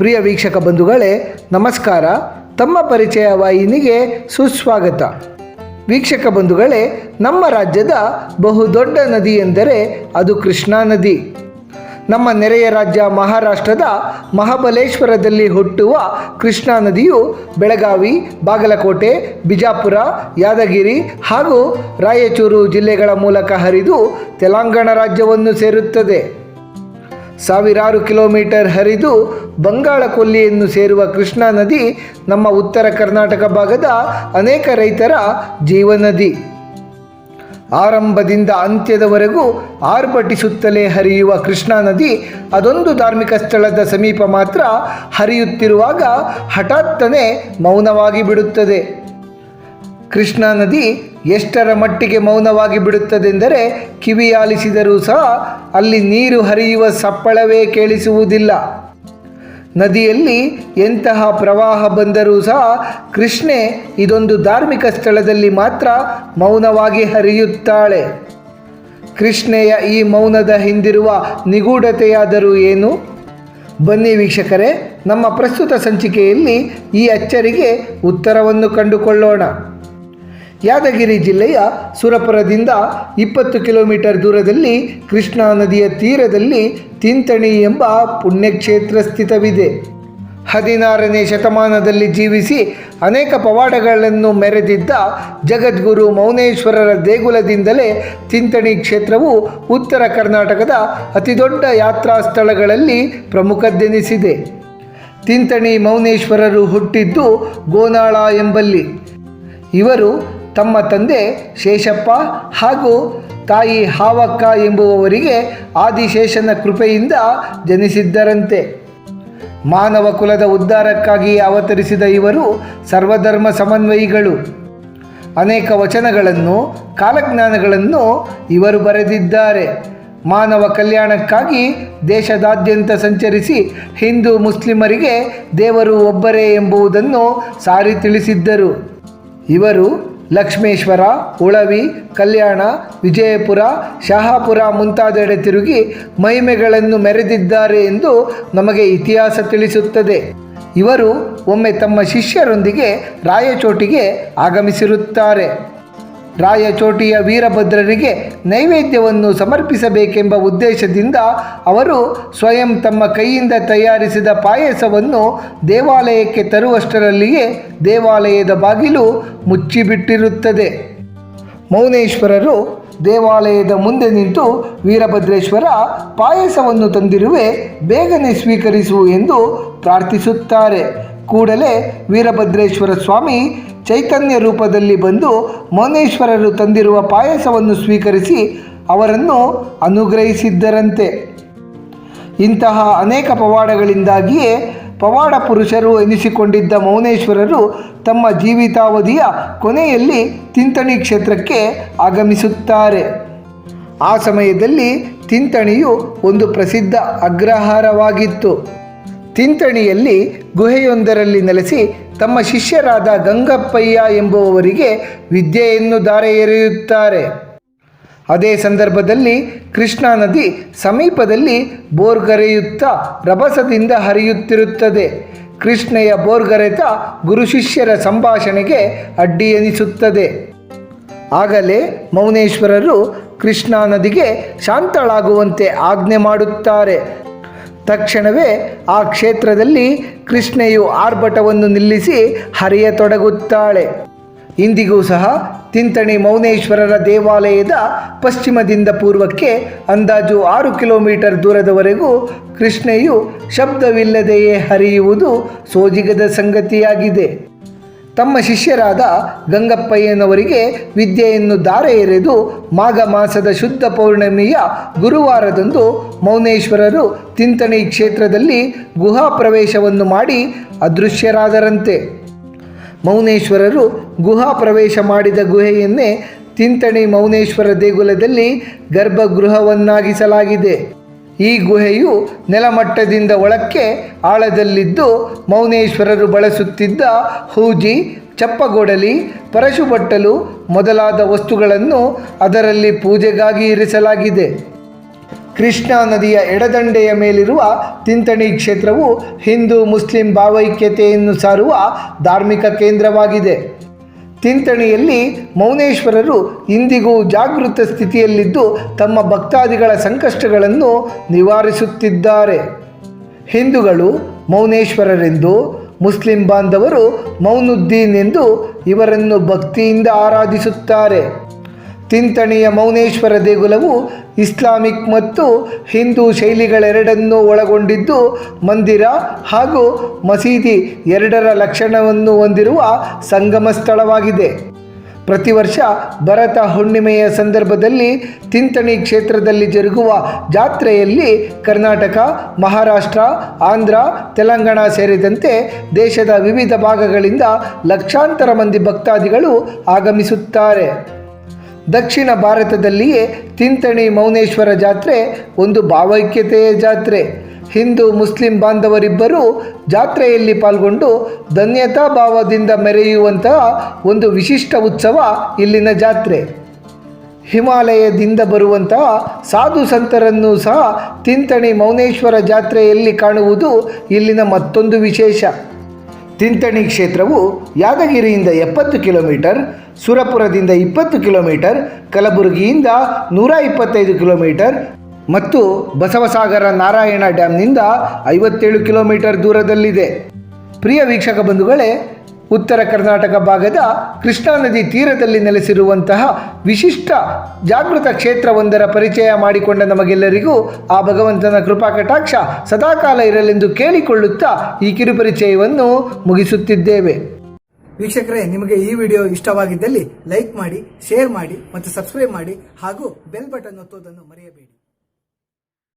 ಪ್ರಿಯ ವೀಕ್ಷಕ ಬಂಧುಗಳೇ, ನಮಸ್ಕಾರ. ತಮ್ಮ ಪರಿಚಯ ವಾಹಿನಿಗೆ ಸುಸ್ವಾಗತ. ವೀಕ್ಷಕ ಬಂಧುಗಳೇ, ನಮ್ಮ ರಾಜ್ಯದ ಬಹುದೊಡ್ಡ ನದಿ ಎಂದರೆ ಅದು ಕೃಷ್ಣಾ ನದಿ. ನಮ್ಮ ನೆರೆಯ ರಾಜ್ಯ ಮಹಾರಾಷ್ಟ್ರದ ಮಹಾಬಲೇಶ್ವರದಲ್ಲಿ ಹುಟ್ಟುವ ಕೃಷ್ಣಾ ನದಿಯು ಬೆಳಗಾವಿ, ಬಾಗಲಕೋಟೆ, ಬಿಜಾಪುರ, ಯಾದಗಿರಿ ಹಾಗೂ ರಾಯಚೂರು ಜಿಲ್ಲೆಗಳ ಮೂಲಕ ಹರಿದು ತೆಲಂಗಾಣ ರಾಜ್ಯವನ್ನು ಸೇರುತ್ತದೆ. ಸಾವಿರಾರು ಕಿಲೋಮೀಟರ್ ಹರಿದು ಬಂಗಾಳ ಕೊಲ್ಲಿಯನ್ನು ಸೇರುವ ಕೃಷ್ಣಾ ನದಿ ನಮ್ಮ ಉತ್ತರ ಕರ್ನಾಟಕ ಭಾಗದ ಅನೇಕ ರೈತರ ಜೀವನದಿ ಆರಂಭದಿಂದ ಅಂತ್ಯದವರೆಗೂ ಆರ್ಭಟಿಸುತ್ತಲೇ ಹರಿಯುವ ಕೃಷ್ಣಾ ನದಿ ಅದೊಂದು ಧಾರ್ಮಿಕ ಸ್ಥಳದ ಸಮೀಪ ಮಾತ್ರ ಹರಿಯುತ್ತಿರುವಾಗ ಹಠಾತ್ತನೆ ಮೌನವಾಗಿ ಬಿಡುತ್ತದೆ. ಕೃಷ್ಣಾ ನದಿ ಎಷ್ಟರ ಮಟ್ಟಿಗೆ ಮೌನವಾಗಿ ಬಿಡುತ್ತದೆಂದರೆ ಕಿವಿ ಆಲಿಸಿದರೂ ಸಹ ಅಲ್ಲಿ ನೀರು ಹರಿಯುವ ಸಪ್ಪಳವೇ ಕೇಳಿಸುವುದಿಲ್ಲ. ನದಿಯಲ್ಲಿ ಎಂತಹ ಪ್ರವಾಹ ಬಂದರೂ ಸಹ ಕೃಷ್ಣೆ ಇದೊಂದು ಧಾರ್ಮಿಕ ಸ್ಥಳದಲ್ಲಿ ಮಾತ್ರ ಮೌನವಾಗಿ ಹರಿಯುತ್ತಾಳೆ. ಕೃಷ್ಣೆಯ ಈ ಮೌನದ ಹಿಂದಿರುವ ನಿಗೂಢತೆಯಾದರೂ ಏನು? ಬನ್ನಿ ವೀಕ್ಷಕರೇ, ನಮ್ಮ ಪ್ರಸ್ತುತ ಸಂಚಿಕೆಯಲ್ಲಿ ಈ ಅಚ್ಚರಿಗೆ ಉತ್ತರವನ್ನು ಕಂಡುಕೊಳ್ಳೋಣ. ಯಾದಗಿರಿ ಜಿಲ್ಲೆಯ ಸುರಪುರದಿಂದ ಇಪ್ಪತ್ತು ಕಿಲೋಮೀಟರ್ ದೂರದಲ್ಲಿ ಕೃಷ್ಣಾ ನದಿಯ ತೀರದಲ್ಲಿ ತಿಂತಣಿ ಎಂಬ ಪುಣ್ಯಕ್ಷೇತ್ರ ಸ್ಥಿತವಿದೆ. ಹದಿನಾರನೇ ಶತಮಾನದಲ್ಲಿ ಜೀವಿಸಿ ಅನೇಕ ಪವಾಡಗಳನ್ನು ಮೆರೆದಿದ್ದ ಜಗದ್ಗುರು ಮೌನೇಶ್ವರರ ದೇಗುಲದಿಂದಲೇ ತಿಂತಣಿ ಕ್ಷೇತ್ರವು ಉತ್ತರ ಕರ್ನಾಟಕದ ಅತಿದೊಡ್ಡ ಯಾತ್ರಾ ಸ್ಥಳಗಳಲ್ಲಿ ಪ್ರಮುಖದ್ದೆನಿಸಿದೆ. ತಿಂತಣಿ ಮೌನೇಶ್ವರರು ಹುಟ್ಟಿದ್ದು ಗೋನಾಳ ಎಂಬಲ್ಲಿ. ಇವರು ತಮ್ಮ ತಂದೆ ಶೇಷಪ್ಪ ಹಾಗೂ ತಾಯಿ ಹಾವಕ್ಕ ಎಂಬುವವರಿಗೆ ಆದಿಶೇಷನ ಕೃಪೆಯಿಂದ ಜನಿಸಿದ್ದರಂತೆ. ಮಾನವ ಕುಲದ ಉದ್ಧಾರಕ್ಕಾಗಿ ಅವತರಿಸಿದ ಇವರು ಸರ್ವಧರ್ಮ ಸಮನ್ವಯಿಗಳು. ಅನೇಕ ವಚನಗಳನ್ನು, ಕಾಲಜ್ಞಾನಗಳನ್ನು ಇವರು ಬರೆದಿದ್ದಾರೆ. ಮಾನವ ಕಲ್ಯಾಣಕ್ಕಾಗಿ ದೇಶದಾದ್ಯಂತ ಸಂಚರಿಸಿ ಹಿಂದೂ ಮುಸ್ಲಿಮರಿಗೆ ದೇವರು ಒಬ್ಬರೇ ಎಂಬುದನ್ನು ಸಾರಿ ತಿಳಿಸಿದ್ದರು. ಇವರು ಲಕ್ಷ್ಮೇಶ್ವರ, ಉಳವಿ, ಕಲ್ಯಾಣ, ವಿಜಯಪುರ, ಶಹಾಪುರ ಮುಂತಾದೆಡೆ ತಿರುಗಿ ಮಹಿಮೆಗಳನ್ನು ಮೆರೆದಿದ್ದಾರೆ ಎಂದು ನಮಗೆ ಇತಿಹಾಸ ತಿಳಿಸುತ್ತದೆ. ಇವರು ಒಮ್ಮೆ ತಮ್ಮ ಶಿಷ್ಯರೊಂದಿಗೆ ರಾಯಚೋಟಿಗೆ ಆಗಮಿಸಿರುತ್ತಾರೆ. ರಾಯಚೋಟಿಯ ವೀರಭದ್ರರಿಗೆ ನೈವೇದ್ಯವನ್ನು ಸಮರ್ಪಿಸಬೇಕೆಂಬ ಉದ್ದೇಶದಿಂದ ಅವರು ಸ್ವಯಂ ತಮ್ಮ ಕೈಯಿಂದ ತಯಾರಿಸಿದ ಪಾಯಸವನ್ನು ದೇವಾಲಯಕ್ಕೆ ತರುವಷ್ಟರಲ್ಲಿಯೇ ದೇವಾಲಯದ ಬಾಗಿಲು ಮುಚ್ಚಿಬಿಟ್ಟಿರುತ್ತದೆ. ಮೌನೇಶ್ವರರು ದೇವಾಲಯದ ಮುಂದೆ ನಿಂತು ವೀರಭದ್ರೇಶ್ವರ ಪಾಯಸವನ್ನು ತಂದಿರುವೆ, ಬೇಗನೆ ಸ್ವೀಕರಿಸು ಎಂದು ಪ್ರಾರ್ಥಿಸುತ್ತಾರೆ. ಕೂಡಲೇ ವೀರಭದ್ರೇಶ್ವರ ಸ್ವಾಮಿ ಚೈತನ್ಯ ರೂಪದಲ್ಲಿ ಬಂದು ಮೌನೇಶ್ವರರು ತಂದಿರುವ ಪಾಯಸವನ್ನು ಸ್ವೀಕರಿಸಿ ಅವರನ್ನು ಅನುಗ್ರಹಿಸಿದ್ದರಂತೆ. ಇಂತಹ ಅನೇಕ ಪವಾಡಗಳಿಂದಾಗಿಯೇ ಪವಾಡ ಪುರುಷರು ಎನಿಸಿಕೊಂಡಿದ್ದ ಮೌನೇಶ್ವರರು ತಮ್ಮ ಜೀವಿತಾವಧಿಯ ಕೊನೆಯಲ್ಲಿ ತಿಂತಣಿ ಕ್ಷೇತ್ರಕ್ಕೆ ಆಗಮಿಸುತ್ತಾರೆ. ಆ ಸಮಯದಲ್ಲಿ ತಿಂತಣಿಯು ಒಂದು ಪ್ರಸಿದ್ಧ ಅಗ್ರಹಾರವಾಗಿತ್ತು. ತಿಂತಣಿಯಲ್ಲಿ ಗುಹೆಯೊಂದರಲ್ಲಿ ನೆಲೆಸಿ ತಮ್ಮ ಶಿಷ್ಯರಾದ ಗಂಗಪ್ಪಯ್ಯ ಎಂಬುವವರಿಗೆ ವಿದ್ಯೆಯನ್ನು ದಾರೆ ಎರೆಯುತ್ತಾರೆ ಅದೇ ಸಂದರ್ಭದಲ್ಲಿ ಕೃಷ್ಣಾ ನದಿ ಸಮೀಪದಲ್ಲಿ ಬೋರ್ಗರೆಯುತ್ತಾ ರಭಸದಿಂದ ಹರಿಯುತ್ತಿರುತ್ತದೆ. ಕೃಷ್ಣೆಯ ಬೋರ್ಗರೆತ ಗುರು ಶಿಷ್ಯರ ಸಂಭಾಷಣೆಗೆ ಅಡ್ಡಿ ಎನಿಸುತ್ತದೆ. ಆಗಲೇ ಮೌನೇಶ್ವರರು ಕೃಷ್ಣಾ ನದಿಗೆ ಶಾಂತಳಾಗುವಂತೆ ಆಜ್ಞೆ ಮಾಡುತ್ತಾರೆ. ತಕ್ಷಣವೇ ಆ ಕ್ಷೇತ್ರದಲ್ಲಿ ಕೃಷ್ಣೆಯು ಆರ್ಭಟವನ್ನು ನಿಲ್ಲಿಸಿ ಹರಿಯತೊಡಗುತ್ತಾಳೆ. ಇಂದಿಗೂ ಸಹ ತಿಂತಣಿ ಮೌನೇಶ್ವರರ ದೇವಾಲಯದ ಪಶ್ಚಿಮದಿಂದ ಪೂರ್ವಕ್ಕೆ ಅಂದಾಜು ಆರು ಕಿಲೋಮೀಟರ್ ದೂರದವರೆಗೂ ಕೃಷ್ಣೆಯು ಶಬ್ದವಿಲ್ಲದೆಯೇ ಹರಿಯುವುದು ಸೋಜಿಗದ ಸಂಗತಿಯಾಗಿದೆ. ತಮ್ಮ ಶಿಷ್ಯರಾದ ಗಂಗಪ್ಪಯ್ಯನವರಿಗೆ ವಿದ್ಯೆಯನ್ನು ದಾರೆ ಎರೆದು ಮಾಘ ಮಾಸದ ಶುದ್ಧ ಪೌರ್ಣಮಿಯ ಗುರುವಾರದಂದು ಮೌನೇಶ್ವರರು ತಿಂತಣಿ ಕ್ಷೇತ್ರದಲ್ಲಿ ಗುಹಾ ಪ್ರವೇಶವನ್ನು ಮಾಡಿ ಅದೃಶ್ಯರಾದರಂತೆ. ಮೌನೇಶ್ವರರು ಗುಹಾ ಪ್ರವೇಶ ಮಾಡಿದ ಗುಹೆಯನ್ನೇ ತಿಂತಣಿ ಮೌನೇಶ್ವರ ದೇಗುಲದಲ್ಲಿ ಗರ್ಭಗೃಹವನ್ನಾಗಿಸಲಾಗಿದೆ. ಈ ಗುಹೆಯು ನೆಲಮಟ್ಟದಿಂದ ಒಳಕ್ಕೆ ಆಳದಲ್ಲಿದ್ದು ಮೌನೇಶ್ವರರು ಬಳಸುತ್ತಿದ್ದ ಹೂಜಿ, ಚಪ್ಪಗೊಡಲಿ, ಪರಶುಬಟ್ಟಲು ಮೊದಲಾದ ವಸ್ತುಗಳನ್ನು ಅದರಲ್ಲಿ ಪೂಜೆಗಾಗಿ ಇರಿಸಲಾಗಿದೆ. ಕೃಷ್ಣಾ ನದಿಯ ಎಡದಂಡೆಯ ಮೇಲಿರುವ ತಿಂತಣಿ ಕ್ಷೇತ್ರವು ಹಿಂದೂ ಮುಸ್ಲಿಂ ಭಾವೈಕ್ಯತೆಯನ್ನು ಸಾರುವ ಧಾರ್ಮಿಕ ಕೇಂದ್ರವಾಗಿದೆ. ತಿಂತಣಿಯಲ್ಲಿ ಮೌನೇಶ್ವರರು ಇಂದಿಗೂ ಜಾಗೃತ ಸ್ಥಿತಿಯಲ್ಲಿದ್ದು ತಮ್ಮ ಭಕ್ತಾದಿಗಳ ಸಂಕಷ್ಟಗಳನ್ನು ನಿವಾರಿಸುತ್ತಿದ್ದಾರೆ. ಹಿಂದೂಗಳು ಮೌನೇಶ್ವರರೆಂದು, ಮುಸ್ಲಿಂ ಬಾಂಧವರು ಮೌನುದ್ದೀನ್ ಎಂದು ಇವರನ್ನು ಭಕ್ತಿಯಿಂದ ಆರಾಧಿಸುತ್ತಾರೆ. ತಿಂತಣಿಯ ಮೌನೇಶ್ವರ ದೇಗುಲವು ಇಸ್ಲಾಮಿಕ್ ಮತ್ತು ಹಿಂದೂ ಶೈಲಿಗಳೆರಡನ್ನೂ ಒಳಗೊಂಡಿದ್ದು, ಮಂದಿರ ಹಾಗೂ ಮಸೀದಿ ಎರಡರ ಲಕ್ಷಣವನ್ನು ಹೊಂದಿರುವ ಸಂಗಮ ಸ್ಥಳವಾಗಿದೆ. ಪ್ರತಿ ವರ್ಷ ಭರತ ಹುಣ್ಣಿಮೆಯ ಸಂದರ್ಭದಲ್ಲಿ ತಿಂತಣಿ ಕ್ಷೇತ್ರದಲ್ಲಿ ಜರುಗುವ ಜಾತ್ರೆಯಲ್ಲಿ ಕರ್ನಾಟಕ, ಮಹಾರಾಷ್ಟ್ರ, ಆಂಧ್ರ, ತೆಲಂಗಾಣ ಸೇರಿದಂತೆ ದೇಶದ ವಿವಿಧ ಭಾಗಗಳಿಂದ ಲಕ್ಷಾಂತರ ಮಂದಿ ಭಕ್ತಾದಿಗಳು ಆಗಮಿಸುತ್ತಾರೆ. ದಕ್ಷಿಣ ಭಾರತದಲ್ಲಿಯೇ ತಿಂತಣಿ ಮೌನೇಶ್ವರ ಜಾತ್ರೆ ಒಂದು ಭಾವೈಕ್ಯತೆಯ ಜಾತ್ರೆ. ಹಿಂದೂ ಮುಸ್ಲಿಂ ಬಾಂಧವರಿಬ್ಬರೂ ಜಾತ್ರೆಯಲ್ಲಿ ಪಾಲ್ಗೊಂಡು ಧನ್ಯತಾ ಭಾವದಿಂದ ಮೆರೆಯುವಂತಹ ಒಂದು ವಿಶಿಷ್ಟ ಉತ್ಸವ ಇಲ್ಲಿನ ಜಾತ್ರೆ. ಹಿಮಾಲಯದಿಂದ ಬರುವಂತಹ ಸಾಧು ಸಂತರನ್ನು ಸಹ ತಿಂತಣಿ ಮೌನೇಶ್ವರ ಜಾತ್ರೆಯಲ್ಲಿ ಕಾಣುವುದು ಇಲ್ಲಿನ ಮತ್ತೊಂದು ವಿಶೇಷ. ತಿಂತಣಿ ಕ್ಷೇತ್ರವು ಯಾದಗಿರಿಯಿಂದ ಎಪ್ಪತ್ತು ಕಿಲೋಮೀಟರ್, ಸುರಪುರದಿಂದ ಇಪ್ಪತ್ತು ಕಿಲೋಮೀಟರ್, ಕಲಬುರಗಿಯಿಂದ ನೂರ ಇಪ್ಪತ್ತೈದು ಕಿಲೋಮೀಟರ್ ಮತ್ತು ಬಸವಸಾಗರ ನಾರಾಯಣ ಡ್ಯಾಮ್ನಿಂದ ಐವತ್ತೇಳು ಕಿಲೋಮೀಟರ್ ದೂರದಲ್ಲಿದೆ. ಪ್ರಿಯ ವೀಕ್ಷಕ ಬಂಧುಗಳೇ ಉತ್ತರ ಕರ್ನಾಟಕ ಭಾಗದ ಕೃಷ್ಣಾ ನದಿ ತೀರದಲ್ಲಿ ನೆಲೆಸಿರುವಂತಹ ವಿಶಿಷ್ಟ ಜಾಗೃತ ಕ್ಷೇತ್ರವೊಂದರ ಪರಿಚಯ ಮಾಡಿಕೊಂಡ ನಮಗೆಲ್ಲರಿಗೂ ಆ ಭಗವಂತನ ಕೃಪಾ ಕಟಾಕ್ಷ ಸದಾಕಾಲ ಇರಲೆಂದು ಕೇಳಿಕೊಳ್ಳುತ್ತಾ ಈ ಕಿರುಪರಿಚಯವನ್ನು ಮುಗಿಸುತ್ತಿದ್ದೇವೆ. ವೀಕ್ಷಕರೇ, ನಿಮಗೆ ಈ ವಿಡಿಯೋ ಇಷ್ಟವಾಗಿದ್ದಲ್ಲಿ ಲೈಕ್ ಮಾಡಿ, ಶೇರ್ ಮಾಡಿ ಮತ್ತು ಸಬ್ಸ್ಕ್ರೈಬ್ ಮಾಡಿ ಹಾಗೂ ಬೆಲ್ ಬಟನ್ ಒತ್ತುವುದನ್ನು ಮರೆಯಬೇಡಿ.